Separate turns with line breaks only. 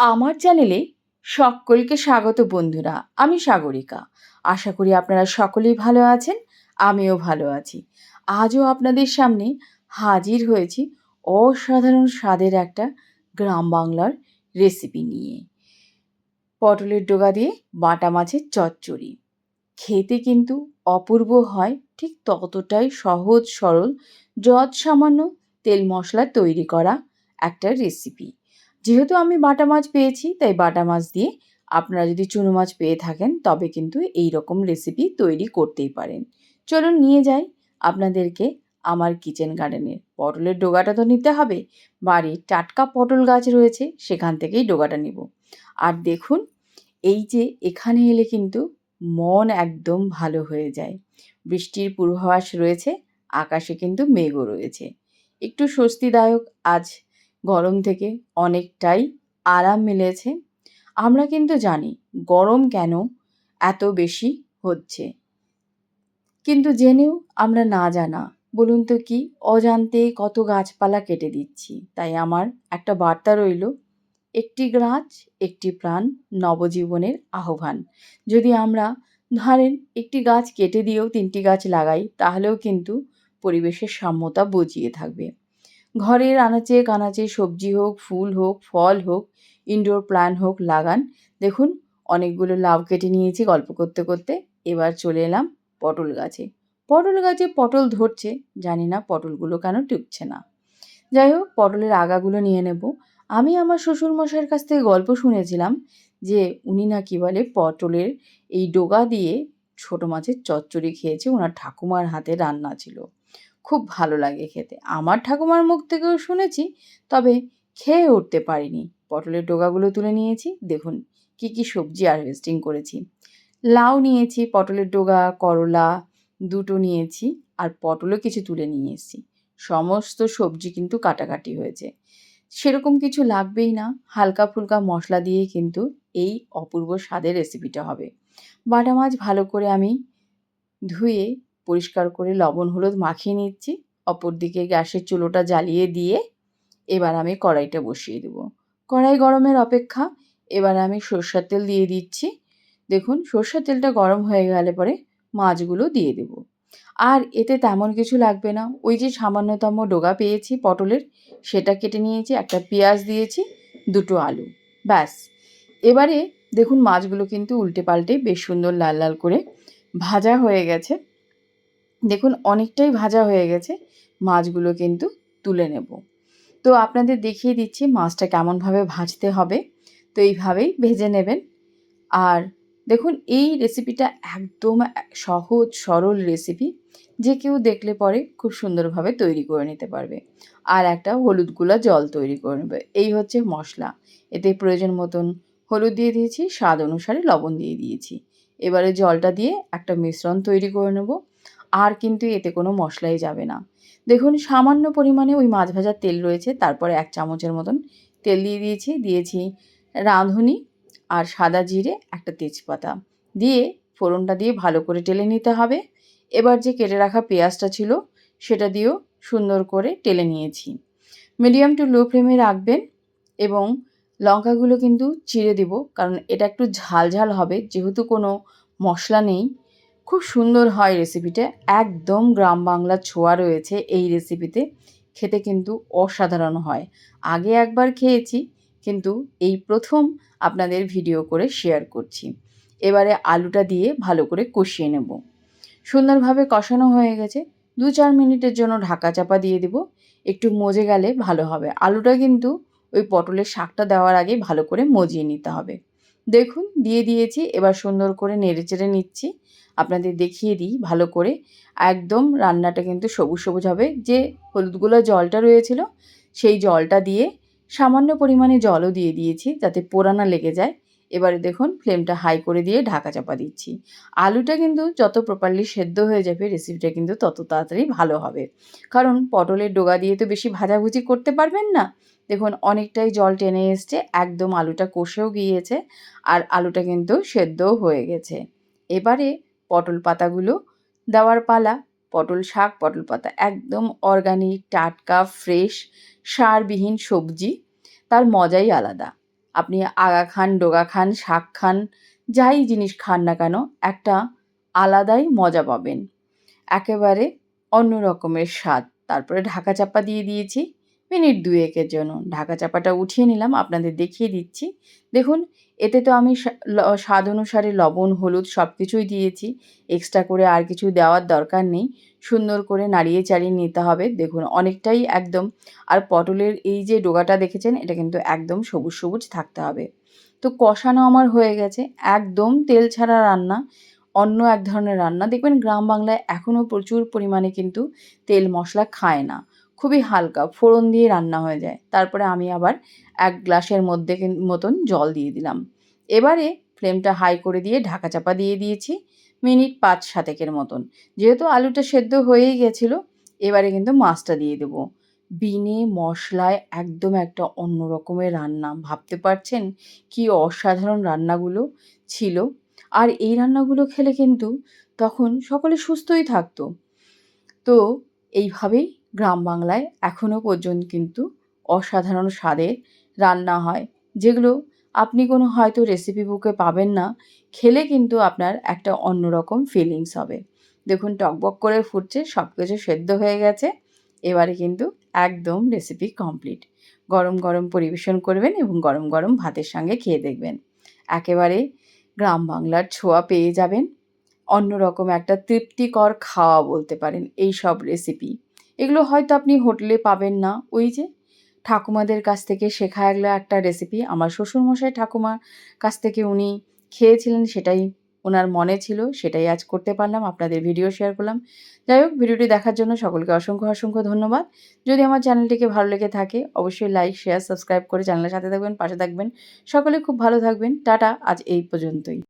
আমার চ্যানেলে সকলকে স্বাগত বন্ধুরা, আমি সাগরিকা। আশা করি আপনারা সকলেই ভালো আছেন, আমিও ভালো আছি। আজও আপনাদের সামনে হাজির হয়েছি অসাধারণ স্বাদের একটা গ্রাম বাংলার রেসিপি নিয়ে। পটলের ডোগা দিয়ে বাটা মাছের চচ্চড়ি। খেতে কিন্তু অপূর্ব হয়, ঠিক ততটাই সহজ সরল যৎ সামান্য তেল মশলা তৈরি করা একটা রেসিপি। যেহেতু আমি বাটা মাছ পেয়েছি, তাই বাটা মাছ দিয়ে আপনারা যদি চুনো মাছ পেয়ে থাকেন, তবে কিন্তু এই রকম রেসিপি তৈরি করতেই পারেন। চলুন নিয়ে যাই আপনাদেরকে আমার কিচেন গার্ডেনের পটলের ডোগাটা তো নিতে হবে। বাড়ির টাটকা পটল গাছ রয়েছে, সেখান থেকেই ডোগাটা নিব। আর দেখুন, এই যে এখানে এলে কিন্তু মন একদম ভালো হয়ে যায়। বৃষ্টির পূর্বাভাস রয়েছে, আকাশে কিন্তু মেঘও রয়েছে। একটু স্বস্তিদায়ক আজ গরম থেকে অনেকটাই আরাম মিলেছে। আমরা কিন্তু জানি গরম কেন এত বেশি হচ্ছে। কিন্তু জেনেও আমরা না জানা, বলুন তো কি? অজান্তে কত গাছপালা কেটে দিচ্ছি। তাই আমার একটা বার্তা রইল, একটি গাছ একটি প্রাণ নবজীবনের আহ্বান। যদি আমরা ধরেন একটি গাছ কেটে দিয়েও তিনটি গাছ লাগাই, তাহলেও কিন্তু পরিবেশের সাম্যতা বজিয়ে থাকবে। ঘরের আনাচে কানাচে সবজি হোক, ফুল হোক, ফল হোক ইনডোর প্ল্যান হোক, লাগান। দেখুন, অনেকগুলো লাউ কেটে নিয়েছি গল্প করতে করতে। এবার চলে এলাম পটল গাছে। পটল গাছে পটল ধরছে, জানি না পটলগুলো কেন টুকছে না। যাই হোক, পটলের আগাগুলো নিয়ে নেব। আমি আমার শ্বশুরমশাইয়ের কাছ থেকে গল্প শুনেছিলাম যে উনি নাকি বলে পটলের এই ডোগা দিয়ে ছোটো মাছের চচ্চড়ি খেয়েছে, ওনার ঠাকুমার হাতে রান্না ছিল। খুব ভালো লাগে খেতে। আমার ঠাকুমার মুখ থেকেও শুনেছি, তবে খেয়ে উঠতে পারিনি। পটলের ডোগাগুলো তুলে নিয়েছি, দেখুন কি কি সবজি হারভেস্টিং করেছি। লাউ নিয়েছি, পটলের ডোগা, করলা দুটো নিয়েছি আর পটলও কিছু তুলে নিয়ে এসেছি। সমস্ত সবজি কিন্তু কাটাকাটি হয়েছে। সেরকম কিছু লাগবেই না হালকা ফুলকা মশলা দিয়ে কিন্তু এই অপূর্ব স্বাদের রেসিপিটা হবে। বাটা মাছ ভালো করে আমি ধুয়ে পরিষ্কার করে লবণ, হলুদ মাখিয়ে নিচ্ছি। অপরদিকে গ্যাসের চুলোটা জ্বালিয়ে দিয়ে এবার আমি কড়াইটা বসিয়ে দেব। কড়াই গরমের অপেক্ষা। এবার আমি সর্ষার তেল দিয়ে দিচ্ছি। দেখুন, সর্ষার তেলটা গরম হয়ে গেলে পরে মাছগুলো দিয়ে দেব। আর এতে তেমন কিছু লাগবে না। ওই যে সামান্যতম ডোগা পেয়েছি পটলের, সেটা কেটে নিয়েছি, একটা পেঁয়াজ দিয়েছি, দুটো আলু। ব্যাস। এবারে দেখুন, মাছগুলো কিন্তু উল্টে পাল্টে বেশ সুন্দর লাল লাল করে ভাজা হয়ে গেছে। দেখুন, অনেকটাই ভাজা হয়ে গেছে। মাছগুলো কিন্তু তুলে নেব। তো আপনাদের দেখিয়ে দিচ্ছি মাছটা কেমনভাবে ভাজতে হবে। তো এইভাবেই ভেজে নেবেন। আর দেখুন, এই রেসিপিটা একদম সহজ, সরল রেসিপি যে কেউ দেখলে পরে খুব সুন্দরভাবে তৈরি করে নিতে পারবে। আর একটা হলুদগুলা জল তৈরি করে নেবে এই হচ্ছে মশলা। এতে প্রয়োজন মতন হলুদ দিয়ে দিয়েছি, স্বাদ অনুসারে লবণ দিয়ে দিয়েছি। এবারে জলটা দিয়ে একটা মিশ্রণ তৈরি করে নেব। আর কিন্তু এতে কোনো মশলাই যাবে না। দেখুন, সামান্য পরিমাণে ওই মাছ ভাজার তেল রয়েছে, তারপরে এক চামচের মতন তেল দিয়ে দিয়েছি। দিয়েছি রাঁধুনি আর সাদা জিরে, একটা তেজপাতা। দিয়ে ফোড়নটা দিয়ে ভালো করে টেলে নিতে হবে। এবার যে কেটে রাখা পেঁয়াজটা ছিল, সেটা দিয়েও সুন্দর করে টেলে নিয়েছি। মিডিয়াম টু লো ফ্লেমে রাখবেন এবং লঙ্কাগুলো কিন্তু চিড়ে দিব, কারণ এটা একটু ঝাল ঝাল হবে, যেহেতু কোনো মশলা নেই খুব সুন্দর হয় রেসিপিটা একদম গ্রাম বাংলার ছোঁয়া রয়েছে এই রেসিপিতে খেতে কিন্তু অসাধারণ হয়। আগে একবার খেয়েছি, কিন্তু এই প্রথম আপনাদের ভিডিও করে শেয়ার করছি। এবারে আলুটা দিয়ে ভালো করে কষিয়ে নেব। সুন্দরভাবে কষানো হয়ে গেছে। দু চার মিনিটের জন্য ঢাকা চাপা দিয়ে দেব। একটু মজে গেলে ভালো হবে। আলুটা কিন্তু ওই পটলের শাকটা দেওয়ার আগে ভালো করে মজিয়ে নিতে হবে। দেখুন, দিয়ে দিয়েছি। এবার সুন্দর করে নেড়ে চেড়ে নিচ্ছি। আপনাদের দেখিয়ে দিই ভালো করে। একদম রান্নাটা কিন্তু সবুজ সবুজ হবে। যে হলুদগুলো জলটা রয়েছিল, সেই জলটা দিয়ে সামান্য পরিমাণে জলও দিয়ে দিয়েছি যাতে পোড়ানা লেগে যায়। এবারে দেখুন ফ্লেমটা হাই করে দিয়ে ঢাকা চাপা দিচ্ছি। আলুটা কিন্তু যত প্রপারলি সেদ্ধ হয়ে যাবে রেসিপিটা কিন্তু তত তাড়াতাড়ি ভালো হবে। কারণ পটলের ডোগা দিয়ে তো বেশি ভাজাভুজি করতে পারবেন না। দেখুন অনেকটাই জল টেনে এসছে, একদম আলুটা কষেও গিয়েছে, আর আলুটা কিন্তু সেদ্ধও হয়ে গেছে। এবারে পটল পাতাগুলো দেওয়ার পালা, পটল শাক, পটল পাতা, একদম অর্গানিক টাটকা ফ্রেশ সারবিহীন সবজি, তার মজাই আলাদা। আপনি আগা খান, ডোগা খান, শাক খান, যাই জিনিস খান না কেন, একটা আলাদাই মজা পাবেন। একেবারে অন্য রকমের স্বাদ। তারপরে ঢাকা চাপা দিয়ে দিয়েছি, মিনিট দুয়েকের জন্য। ঢাকা চাপাটা উঠিয়ে নিলাম, আপনাদের দেখিয়ে দিচ্ছি। দেখুন এতে তো আমি স্বাদ অনুসারে লবণ, হলুদ সব কিছুই দিয়েছি। এক্সট্রা করে আর কিছু দেওয়ার দরকার নেই। সুন্দর করে নাড়িয়ে চাড়িয়ে নিতে হবে। দেখুন, অনেকটাই একদম। আর পটলের এই যে ডোগাটা দেখেছেন, এটা কিন্তু একদম সবুজ সবুজ থাকতে হবে। তো কষানো আমার হয়ে গেছে। একদম তেল ছাড়া রান্না, অন্য এক ধরনের রান্না। দেখবেন গ্রাম বাংলায় এখনও প্রচুর পরিমাণে কিন্তু তেল মশলা খায় না। খুবই হালকা, ফোড়ন দিয়ে রান্না হয়ে যায়। তারপরে আমি আবার এক গ্লাসের মধ্যে মতন জল দিয়ে দিলাম। এবারে ফ্লেমটা হাই করে দিয়ে ঢাকা চাপা দিয়ে দিয়েছি মিনিট পাঁচ সাতেকের মতন। যেহেতু আলুটা সেদ্ধ হয়েই গেছিল, এবারে কিন্তু মাছটা দিয়ে দেবো। বিনে মশলায় একদম একটা অন্য রকমের রান্না, ভাবতে পারছেন কি অসাধারণ রান্নাগুলো ছিল? আর এই রান্নাগুলো খেলে কিন্তু তখন সকলে সুস্থই থাকতো। তো এইভাবেই গ্রাম বাংলায় এখনও পর্যন্ত কিন্তু অসাধারণ স্বাদের রান্না হয়, যেগুলো আপনি কোনো হয়তো রেসিপি বুকে পাবেন না, খেলে কিন্তু আপনার একটা অন্যরকম ফিলিংস হবে। দেখুন, টকবক করে ফুটছে সব কিছু সেদ্ধ হয়ে গেছে, এবারে কিন্তু একদম রেসিপি কমপ্লিট গরম গরম পরিবেশন করবেন এবং গরম গরম ভাতের সঙ্গে খেয়ে দেখবেন। একেবারে গ্রাম বাংলার ছোঁয়া পেয়ে যাবেন। অন্যরকম একটা তৃপ্তিকর খাওয়া বলতে পারেন এই সব রেসিপি এগুলো হয়তো আপনি হোটেলে পাবেন না। ওই যে ঠাকুমাদের কাছ থেকে শেখা এগুলো একটা রেসিপি আমার শ্বশুরমশাই ঠাকুমার কাছ থেকে উনি খেয়েছিলেন, সেটাই ওনার মনে ছিল, সেটাই আজ করতে পারলাম, আপনাদের ভিডিও শেয়ার করলাম। যাই হোক ভিডিওটি দেখার জন্য সকলকে অসংখ্য অসংখ্য ধন্যবাদ। যদি আমার চ্যানেলটিকে ভালো লেগে থাকে, অবশ্যই লাইক শেয়ার সাবস্ক্রাইব করে চ্যানেলের সাথে থাকবেন, পাশে থাকবেন। সকলে খুব ভালো থাকবেন। টাটা, আজ এই পর্যন্তই।